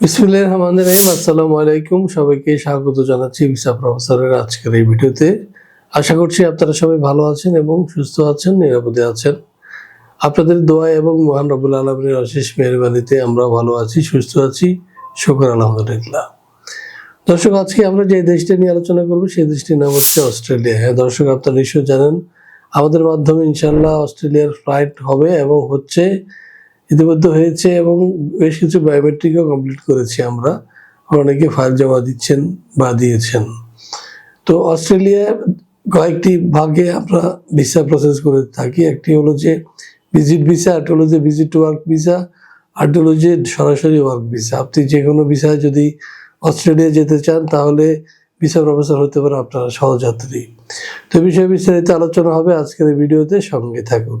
বিসমিল্লাহির রহমানির রহিম। আসসালামু আলাইকুম। সবাইকে স্বাগত জানাচ্ছি ভিসা প্রফেসরের আজকের এই ভিডিওতে। আশা করছি আপনারা সবাই ভালো আছেন এবং সুস্থ আছেন, নিরাপদে আছেন। আপনাদের দোয়া এবং মহান রবুল আলমের অশেষ মেহরবানিতে আমরা ভালো আছি, সুস্থ আছি। শুকর, আলহামদুলিল্লাহ। দর্শক, আজকে আমরা যে দেশটি নিয়ে আলোচনা করব, সেই দেশটির নাম হচ্ছে অস্ট্রেলিয়া। হ্যাঁ দর্শক, আপনারা নিশ্চয় জানেন, আমাদের মাধ্যমে ইনশাল্লাহ অস্ট্রেলিয়ার ফ্লাইট হবে এবং হচ্ছে ইতিমধ্যে হয়েছে এবং বেশ কিছু বায়োমেট্রিকও কমপ্লিট করেছি আমরা। অনেকে ফাইল জমা দিচ্ছেন বা দিয়েছেন। তো অস্ট্রেলিয়া কয়েকটি ভাগে আমরা ভিসা প্রসেস করে থাকি। একটি হলো যে ভিজিট ভিসা একটা হলো যে ভিজিট টু ওয়ার্ক ভিসা আরটা হলো যে সরাসরি ওয়ার্ক ভিসা আপনি যে কোনো ভিসায় যদি অস্ট্রেলিয়া যেতে চান, তাহলে ভিসা প্রফেসর হতে পারে আপনারা সহযাত্রী। তো বিষয়ে বিস্তারিত আলোচনা হবে আজকের ভিডিওতে। সঙ্গে থাকুন।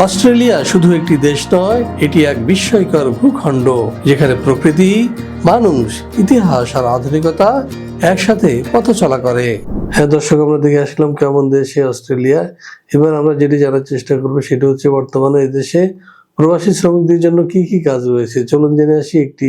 অস্ট্রেলিয়া শুধু একটি দেশ নয়, এটি এক বিস্ময়কর ভূখণ্ড, যেখানে প্রকৃতি, মানুষ, ইতিহাস আর আধুনিকতা একসাথে পথ চলা করে। হ্যাঁ দর্শক, আমরা দেখে আসলাম কেমন দেশে অস্ট্রেলিয়া। এবার আমরা যেটি জানার চেষ্টা করব, সেটি হচ্ছে বর্তমানে এদেশে দেশে প্রবাসী শ্রমিকদের জন্য কি কি কাজ রয়েছে? চলুন জেনে আসি একটি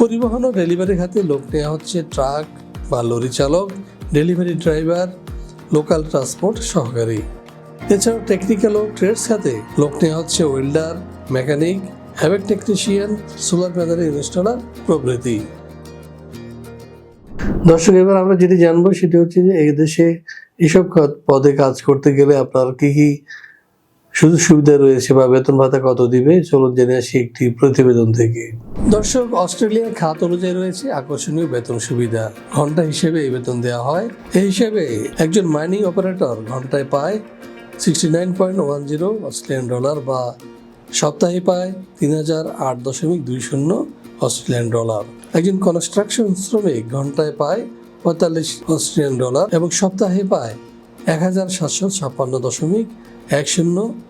পরিবহন ও ডেলিভারি খাতে লোক নেওয়া হচ্ছে ট্রাক বা লরি চালক, ডেলিভারি ড্রাইভার, লোকাল ট্রান্সপোর্ট সহকারী। এছাড়াও টেকনিক্যাল ও ট্রেডস খাতে লোক নেওয়া হচ্ছে welder mechanic HVAC technician solar panel installer প্রভৃতি। দর্শক, এবার আমরা যেটি জানব সেটি হচ্ছে যে এই দেশে এসব পদে কাজ করতে গেলে আপনার কি কি সুযোগ সুবিধা রয়েছে বা বেতন ভাতা কত দিবে? চলুন জেনে আসি একটি প্রতিবেদন থেকে। দর্শক, অস্ট্রেলিয়ার খাত অনুযায়ী রয়েছে আকর্ষণীয় বেতন সুবিধা। ঘণ্টা হিসেবে এই বেতন দেওয়া হয়। এই হিসেবে একজন মাইনিং অপারেটর ঘন্টায় পায় sixty nine point one zero Australian dollar বা সপ্তাহে পায় তিন হাজার আট দশমিক দুই শূন্য অস্ট্রেলিয়ান ডলার। একজন কনস্ট্রাকশন শ্রমিক ঘন্টায় পায় পঁয়তাল্লিশ অস্ট্রেলিয়ান ডলার এবং সপ্তাহে পায় এক হাজার সাতশো ছাপ্পান্ন দশমিক এক শূন্য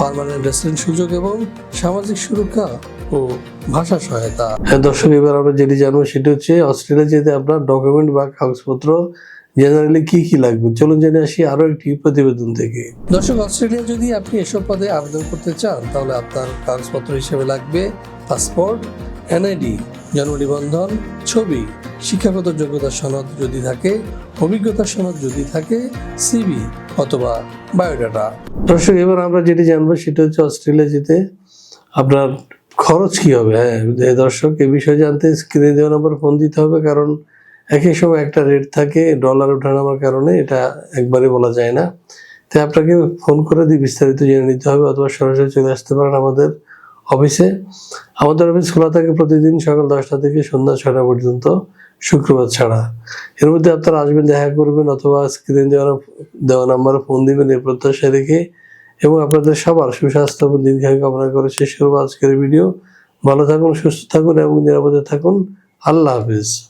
পার্মানেন্ট রেসিডেন্ট সুযোগ এবং সামাজিক সুরক্ষা ও ভাষা সহায়তা। হ্যাঁ দর্শক এবার আমরা যেটি জানব সেটি হচ্ছে অস্ট্রেলিয়া যেতে আপনার ডকুমেন্ট বা কাগজপত্র জেনারেলি কি কি লাগবে? চলুন জেনে আসি আরও একটি প্রতিবেদন থেকে। দর্শক অস্ট্রেলিয়া যদি আপনি এসব পদে আবেদন করতে চান তাহলে আপনার কাগজপত্র হিসেবে লাগবে পাসপোর্ট এনআইডি জন্ম নিবন্ধন ছবি শিক্ষাগত যোগ্যতা সনদ যদি থাকে অভিজ্ঞতা সনদ যদি থাকে সিবি অথবা বায়োডাটা। দর্শক এবার আমরা যেটি জানব সেটা হচ্ছে অস্ট্রেলিয়া যেতে আপনার খরচ কি হবে? হ্যাঁ দর্শক, এ বিষয়ে জানতে স্ক্রিনে দেওয়া নাম্বার ফোন দিতে হবে, কারণ একই সময় একটা রেট থাকে ডলার ওঠানামার কারণে, এটা একবারে বলা যায় না। তাই আপনাকে ফোন করে দিয়ে বিস্তারিত জেনে নিতে হবে, অথবা সরাসরি চলে আসতে পারেন আমাদের অফিসে আমাদের অফিস খোলা থাকে প্রতিদিন সকাল দশটা থেকে সন্ধ্যা ছটা পর্যন্ত, শুক্রবার ছাড়া। এর মধ্যে আপনারা আসবেন, দেখা করবেন, অথবা স্ক্রিন দেওয়া দেওয়া নাম্বারে ফোন দিবেন এই প্রত্যাশা রেখে। এবং আপনাদের সবার সুস্বাস্থ্য এবং দীর্ঘায়ু কামনা করে শেষ করব আজকের ভিডিও ভালো থাকুন, সুস্থ থাকুন এবং নিরাপদে থাকুন। আল্লাহ হাফিজ।